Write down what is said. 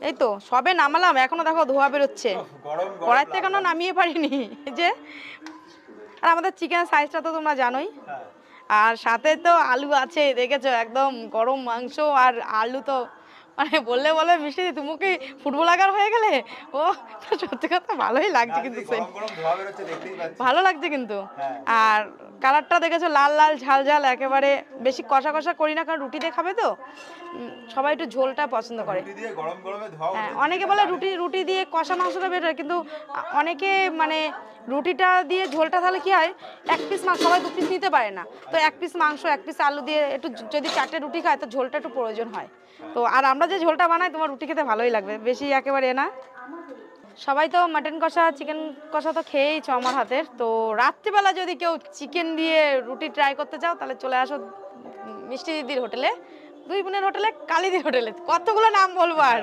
এই তো সবে নামালাম এখনও দেখো ধোয়া বেরোচ্ছে। কড়াইতে কড়াই থেকে এখনও নামিয়ে পারিনি? যে আর আমাদের চিকেন সাইজটা তো তোমরা জানোই। হ্যাঁ। আর সাথে তো আলু আছে দেখেছ একদম গরম মাংস আর আলু তো মানে বললে বলে মিষ্টি দি, তুমি কি ফুটবলাগার হয়ে গেলে? ও সত্যি কথা ভালোই লাগছে কিন্তু গরম গরম ধোয়া বেরোচ্ছে দেখতেই পাচ্ছি। ভালো লাগছে কিন্তু। হ্যাঁ। আর কালারটা দেখেছ লাল লাল ঝাল ঝাল একেবারে বেশি কষা কষা করি না কারণ রুটি দিয়ে খাবে তো। সবাই একটু ঝোলটা পছন্দ করে। রুটি দিয়ে গরম গরমে ধোয়া হ্যাঁ অনেকে বলে রুটি রুটি দিয়ে কষা মাংসটা হয় কিন্তু অনেকে মানে রুটিটা দিয়ে ঝোলটা তাহলে কি হয়? এক পিস মাংস সবাই দু পিস নিতে পারে না। তো এক পিস মাংস, এক পিস আলু দিয়ে একটু যদি চারটে রুটি খায়, তো ঝোলটা একটু প্রয়োজন হয়। তো আর আমরা যে ঝোলটা বানাই, তোমার রুটি খেতে ভালোই লাগবে। বেশি একেবারে না। সবাই তো মাটন কষা চিকেন কষা তো খেয়েইছো আমার হাতের। তো রাত্রিবেলা যদি কেউ চিকেন দিয়ে রুটি ট্রাই করতে চাও, তাহলে চলে আসো মিষ্টি দিদির হোটেলে। দুই বোনের হোটেলে, কালিদির হোটেলে। কতগুলো নাম বলব আর।